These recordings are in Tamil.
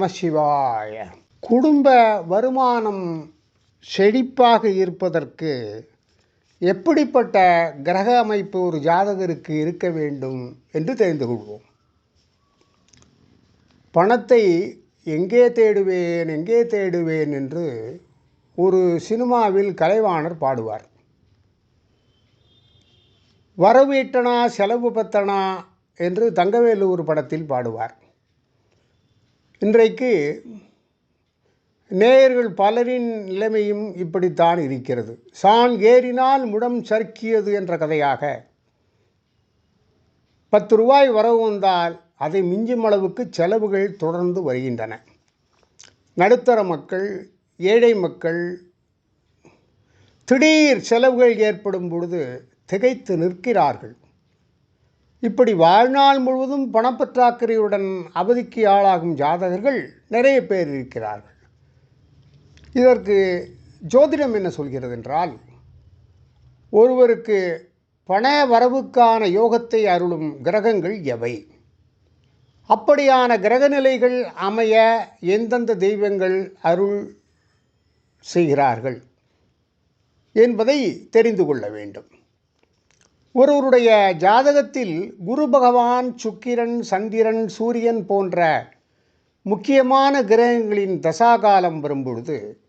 ஓம் நம சிவாய குடும்ப வருமானம் செழிப்பாக இருப்பதற்கு எப்படிப்பட்ட கிரக அமைப்பு ஒரு ஜாதகருக்கு இருக்க வேண்டும் என்று தெரிந்து கொள்வோம். பணத்தை எங்கே தேடுவேன் எங்கே தேடுவேன் என்று ஒரு சினிமாவில் கலைவாணர் பாடுவார். வரவீட்டனா செலவு பத்தனா என்று தங்கவேலூர் படத்தில் பாடுவார். இன்றைக்கு நேயர்கள் பலரின் நிலைமையும் இப்படித்தான் இருக்கிறது. சான் ஏறினால் முடம் சறுக்கியது என்ற கதையாக பத்து ரூபாய் வரவு வந்தால் அதை மிஞ்சும் அளவுக்கு செலவுகள் தொடர்ந்து வருகின்றன. நடுத்தர மக்கள் ஏழை மக்கள் திடீர் செலவுகள் ஏற்படும் பொழுது திகைத்து நிற்கிறார்கள். இப்படி வாழ்நாள் முழுவதும் பணப்பற்றாக்குறையுடன் அவதிக்கு ஆளாகும் ஜாதகர்கள் நிறைய பேர் இருக்கிறார்கள். இதற்கு ஜோதிடம் என்ன சொல்கிறது என்றால் ஒருவருக்கு பண வரவுக்கான யோகத்தை அருளும் கிரகங்கள் எவை? அப்படியான கிரகநிலைகள் அமைய எந்தெந்த தெய்வங்கள் அருள் செய்கிறார்கள் என்பதை தெரிந்து கொள்ள வேண்டும். ஒருவருடைய ஜாதகத்தில் குரு பகவான் சுக்கிரன் சந்திரன் சூரியன் போன்ற முக்கியமான கிரகங்களின் தசாகாலம் வரும்பொழுது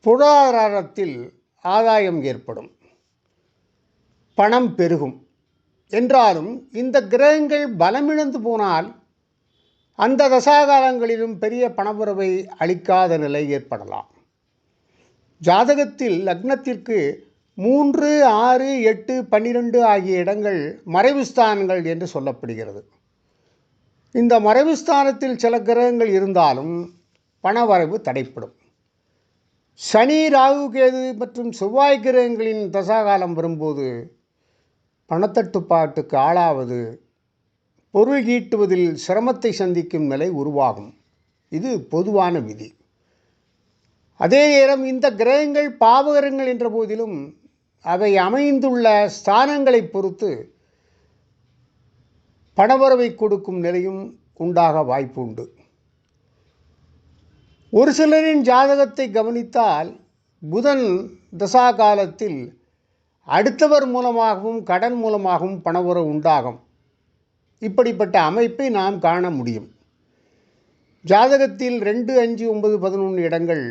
பொருளாதாரத்தில் ஆதாயம் ஏற்படும். பணம் பெருகும். என்றாலும் இந்த கிரகங்கள் பலமிழந்து போனால் அந்த தசாகாலங்களிலும் பெரிய பணப்புறவை அளிக்காத நிலை ஏற்படலாம். ஜாதகத்தில் லக்னத்திற்கு மூன்று ஆறு எட்டு பன்னிரெண்டு ஆகிய இடங்கள் மறைவு ஸ்தானங்கள் என்று சொல்லப்படுகிறது. இந்த மறைவு ஸ்தானத்தில் சில கிரகங்கள் இருந்தாலும் பணவரவு தடைப்படும் சனி ராகு கேது மற்றும் செவ்வாய் கிரகங்களின் தசாகாலம் வரும்போது பணத்தட்டுப்பாட்டுக்கு ஆளாவது பொருள் ஈட்டுவதில் சிரமத்தை சந்திக்கும் நிலை உருவாகும். இது பொதுவான விதி. அதே நேரம் இந்த கிரகங்கள் பாவகரங்கள் என்ற போதிலும் அவை அமைந்துள்ள ஸ்தானங்களை பொறுத்து பணவரவை கொடுக்கும் நிலையும் உண்டாக வாய்ப்பு உண்டு ஒரு சிலரின் ஜாதகத்தை கவனித்தால் புதன் தசா காலத்தில் அடுத்தவர் மூலமாகவும் கடன் மூலமாகவும் பணவரவு உண்டாகும். இப்படிப்பட்ட அமைப்பை நாம் காண முடியும். ஜாதகத்தில் ரெண்டு அஞ்சு ஒன்பது பதினொன்று இடங்கள்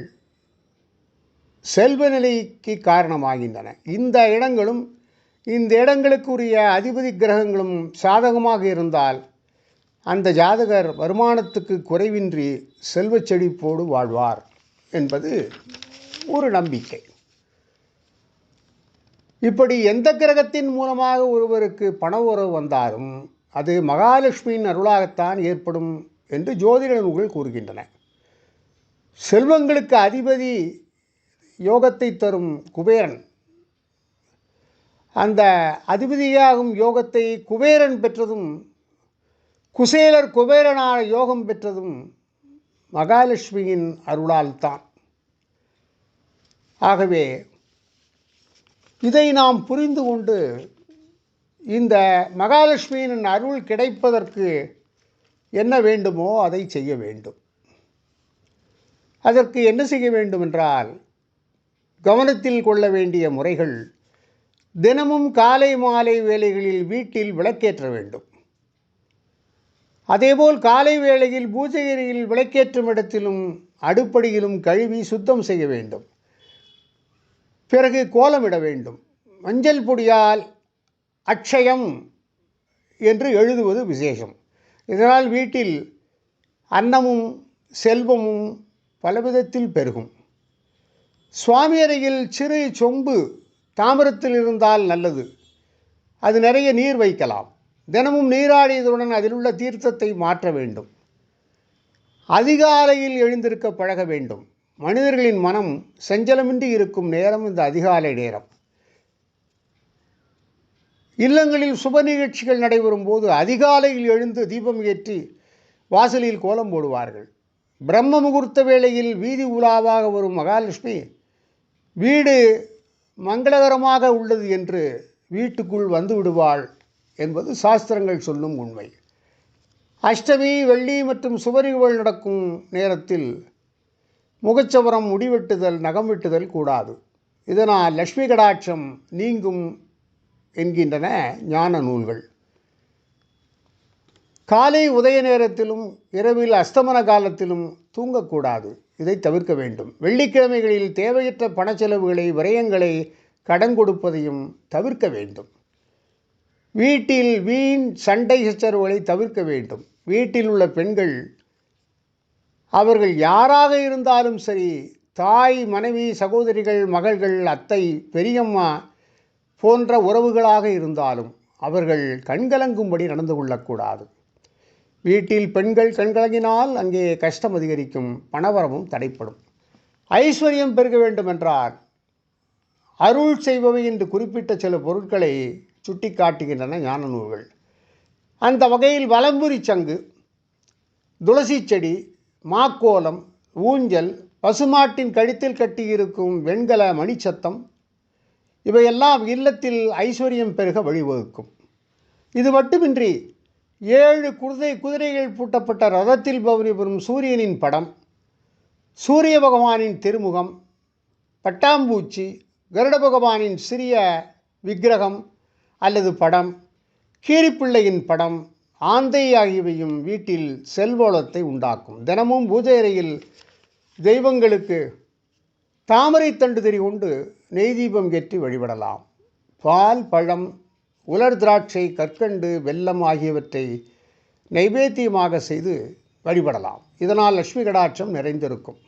செல்வ நிலைக்கு காரணமாகின்றன. இந்த இடங்களும் இந்த இடங்களுக்குரிய அதிபதி கிரகங்களும் சாதகமாக இருந்தால் அந்த ஜாதகர் வருமானத்துக்கு குறைவின்றி செல்வச் செழிப்போடு வாழ்வார் என்பது ஒரு நம்பிக்கை. இப்படி எந்த கிரகத்தின் மூலமாக ஒருவருக்கு பண உறவு வந்தாலும் அது மகாலட்சுமியின் அருளாகத்தான் ஏற்படும் என்று ஜோதிட நூல்கள் கூறுகின்றன செல்வங்களுக்கு அதிபதி யோகத்தை தரும் குபேரன். அந்த அதிபதியாகும் யோகத்தை குபேரன் பெற்றதும் குசேலர் குபேரனான யோகம் பெற்றதும் மகாலட்சுமியின் அருளால் தான் ஆகவே இதை நாம் புரிந்து கொண்டு இந்த மகாலட்சுமியின் அருள் கிடைப்பதற்கு என்ன வேண்டுமோ அதை செய்ய வேண்டும். அதற்கு என்ன செய்ய வேண்டும் என்றால் கவனத்தில் கொள்ள வேண்டிய முறைகள் தினமும் காலை மாலை வேளைகளில் வீட்டில் விளக்கேற்ற வேண்டும். அதேபோல் காலை வேளையில் பூஜை அறையில் விளக்கேற்றும் இடத்திலும் அடுப்படியிலும் கழுவி சுத்தம் செய்ய வேண்டும். பிறகு கோலமிட வேண்டும். மஞ்சள் பொடியால் அக்ஷயம் என்று எழுதுவது விசேஷம். இதனால் வீட்டில் அன்னமும் செல்வமும் பலவிதத்தில் பெருகும். சுவாமி அறையில் சிறு சொம்பு தாமிரத்தில் இருந்தால் நல்லது. அது நிறைய நீர் வைக்கலாம். தினமும் நீராடியதுடன் அதில் உள்ள தீர்த்தத்தை மாற்ற வேண்டும். அதிகாலையில் எழுந்திருக்க பழக வேண்டும். மனிதர்களின் மனம் செஞ்சலமின்றி இருக்கும் நேரம் இந்த அதிகாலை நேரம். இல்லங்களில் சுப நிகழ்ச்சிகள் நடைபெறும் போது அதிகாலையில் எழுந்து தீபம் ஏற்றி வாசலில் கோலம் போடுவார்கள். பிரம்ம முகூர்த்த வேளையில் வீதி உலாவாக வரும் மகாலட்சுமி வீடு மங்களகரமாக உள்ளது என்று வீட்டுக்குள் வந்து விடுவாள் என்பது சாஸ்திரங்கள் சொல்லும் உண்மை. அஷ்டமி வெள்ளி மற்றும் சுபரிகள் நடக்கும் நேரத்தில் முகச்சவரம் முடிவெட்டுதல் நகம் வெட்டுதல் கூடாது. இதனால் லக்ஷ்மி கடாட்சம் நீங்கும் என்கின்றன ஞான நூல்கள். காலை உதய நேரத்திலும் இரவில் அஸ்தமன காலத்திலும் தூங்கக்கூடாது. இதை தவிர்க்க வேண்டும். வெள்ளிக்கிழமைகளில் தேவையற்ற பணச்செலவுகளை விரயங்களை கடன் கொடுப்பதையும் தவிர்க்க வேண்டும். வீட்டில் வீண் சண்டை சச்சரவுகளை தவிர்க்க வேண்டும். வீட்டில் உள்ள பெண்கள் அவர்கள் யாராக இருந்தாலும் சரி தாய் மனைவி சகோதரிகள் மகள்கள் அத்தை பெரியம்மா போன்ற உறவுகளாக இருந்தாலும் அவர்கள் கண்கலங்கும்படி நடந்து கொள்ளக்கூடாது. வீட்டில் பெண்கள் கண்கலங்கினால் அங்கே கஷ்டம் அதிகரிக்கும் பணவரமும் தடைப்படும். ஐஸ்வர்யம் பெருக வேண்டுமென்றார். அருள் செய்பவை என்று குறிப்பிட்ட சில பொருட்களை சுட்டி காட்டுகின்றன ஞான நூல்கள். அந்த வகையில் வலம்புரி சங்கு துளசி செடி மாக்கோலம் ஊஞ்சல் பசுமாட்டின் கழுத்தில் கட்டியிருக்கும் வெண்கல மணிச்சத்தம் இவையெல்லாம் இல்லத்தில் ஐஸ்வர்யம் பெருக வழிவகுக்கும். இது மட்டுமின்றி ஏழு குதிரை குதிரைகள் பூட்டப்பட்ட ரதத்தில் பவனி பெறும் சூரியனின் படம் சூரிய பகவானின் திருமுகம் பட்டாம்பூச்சி கருட பகவானின் சிறிய விக்கிரகம் அல்லது படம் கீரிப்பிள்ளையின் படம் ஆந்தை ஆகியவையும் வீட்டில் செல்வளத்தை உண்டாக்கும். தினமும் பூஜை அறையில் தெய்வங்களுக்கு தாமரை தண்டு கொண்டு நெய் தீபம் ஏற்றி வழிபடலாம். பால் பழம் உலர் திராட்சை கற்கண்டு வெல்லம் ஆகியவற்றை நைவேத்தியமாக செய்து வழிபடலாம். இதனால் லட்சுமி கடாட்சம் நிறைந்திருக்கும்.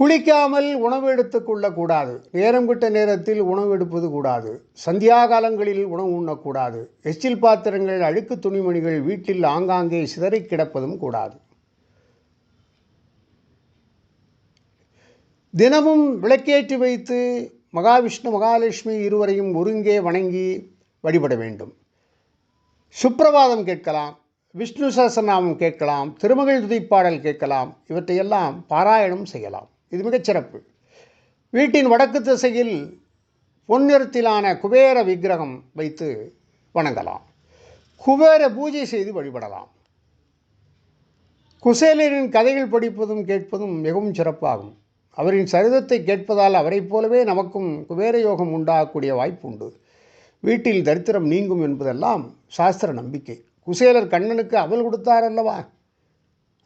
குளிக்காமல் உணவு எடுத்துக்கொள்ளக்கூடாது நேரம் விட்ட நேரத்தில் உணவு எடுப்பது கூடாது. சந்தியா காலங்களில் உணவு உண்ணக்கூடாது. எச்சில் பாத்திரங்கள் அழுக்கு துணிமணிகள் வீட்டில் ஆங்காங்கே சிதறி கிடப்பதும் கூடாது. தினமும் விளக்கேற்றி வைத்து மகாவிஷ்ணு மகாலட்சுமி இருவரையும் ஒருங்கே வணங்கி வழிபட வேண்டும். சுப்பிரபாதம் கேட்கலாம் விஷ்ணு சஹஸ்ரநாமம் கேட்கலாம் திருமகள் துதிப்பாடல் கேட்கலாம் இவற்றையெல்லாம் பாராயணம் செய்யலாம். இது மிகச்சிறப்பு வீட்டின் வடக்கு திசையில் பொன்னிறத்திலான குபேர விக்கிரகம் வைத்து வணங்கலாம். குபேர பூஜை செய்து வழிபடலாம். குசேலரின் கதைகள் படிப்பதும் கேட்பதும் மிகவும் சிறப்பாகும். அவரின் சரிதத்தை கேட்பதால் அவரைப் போலவே நமக்கும் குபேர யோகம் உண்டாகக்கூடிய வாய்ப்பு உண்டு வீட்டில் தரித்திரம் நீங்கும் என்பதெல்லாம் சாஸ்திர நம்பிக்கை. குசேலர் கண்ணனுக்கு அவல் கொடுத்தார் அல்லவா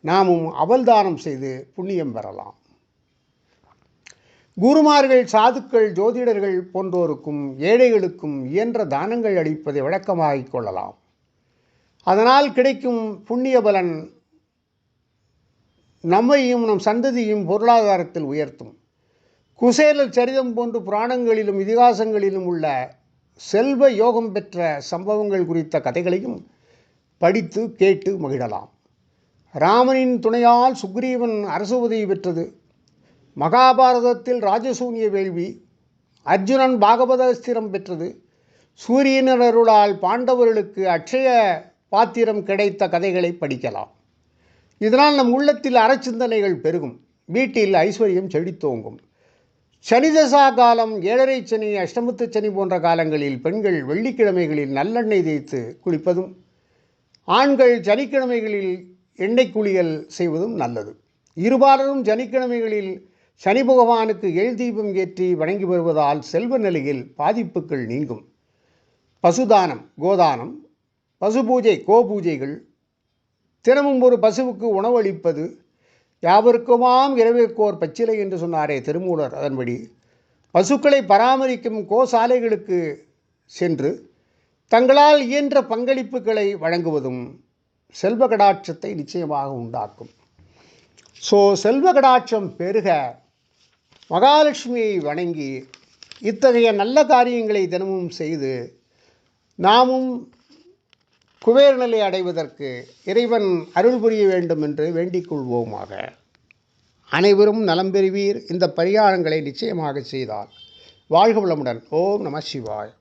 நாமும் அவல் தானம் செய்து புண்ணியம் பெறலாம். குருமார்கள் சாதுக்கள் ஜோதிடர்கள் போன்றோருக்கும் ஏழைகளுக்கும் இயன்ற தானங்கள் அளிப்பதை வழக்கமாகிக் கொள்ளலாம். அதனால் கிடைக்கும் புண்ணிய பலன் நம்மையும் நம் சந்ததியும் பொருளாதாரத்தில் உயர்த்தும். குசேலர் சரிதம் போன்று புராணங்களிலும் இதிகாசங்களிலும் உள்ள செல்வ யோகம் பெற்ற சம்பவங்கள் குறித்த கதைகளையும் படித்து கேட்டு மகிழலாம். ராமனின் துணையால் சுக்ரீவன் அரசு உதவி பெற்றது. மகாபாரதத்தில் ராஜசூன்ய வேள்வி அர்ஜுனன் பாகவதஸ்திரம் பெற்றது. சூரியனருளால் பாண்டவர்களுக்கு அட்சய பாத்திரம் கிடைத்த கதைகளை படிக்கலாம். இதனால் நம் உள்ளத்தில் அறச்சிந்தனைகள் பெருகும். வீட்டில் ஐஸ்வர்யம் செழித்தோங்கும் சனிதசா காலம் ஏழரை சனி அஷ்டமத்து சனி போன்ற காலங்களில் பெண்கள் வெள்ளிக்கிழமைகளில் நல்லெண்ணெய் தேய்த்து குளிப்பதும் ஆண்கள் சனிக்கிழமைகளில் எண்ணெய் குளியல் செய்வதும் நல்லது. இருபாலரும் சனிக்கிழமைகளில் சனி பகவானுக்கு எள் தீபம் ஏற்றி வணங்கி வருவதால் செல்வ நிலையில் பாதிப்புகள் நீங்கும். பசுதானம் கோதானம் பசு பூஜை கோபூஜைகள் தினமும் ஒரு பசுவுக்கு உணவளிப்பது யாவருக்குமாம் இரவைக்கோர் பச்சிலை என்று சொன்னாரே திருமூலர் அதன்படி. பசுக்களை பராமரிக்கும் கோசாலைகளுக்கு சென்று தங்களால் இயன்ற பங்களிப்புகளை வழங்குவதும் செல்வ கடாட்சத்தை நிச்சயமாக உண்டாக்கும். ஸோ செல்வ கடாட்சம் பெருக மகாலட்சுமியை வணங்கி இத்தகைய நல்ல காரியங்களை தினமும் செய்து நாமும் குபேரநிலை அடைவதற்கு இறைவன் அருள் புரிய வேண்டும் என்று வேண்டிக் கொள்வோமாக. அனைவரும் நலம் பெறுவீர். இந்த பரிகாரங்களை நிச்சயமாக செய்தால். வாழ்க வளமுடன். ஓம் நம சிவாய்.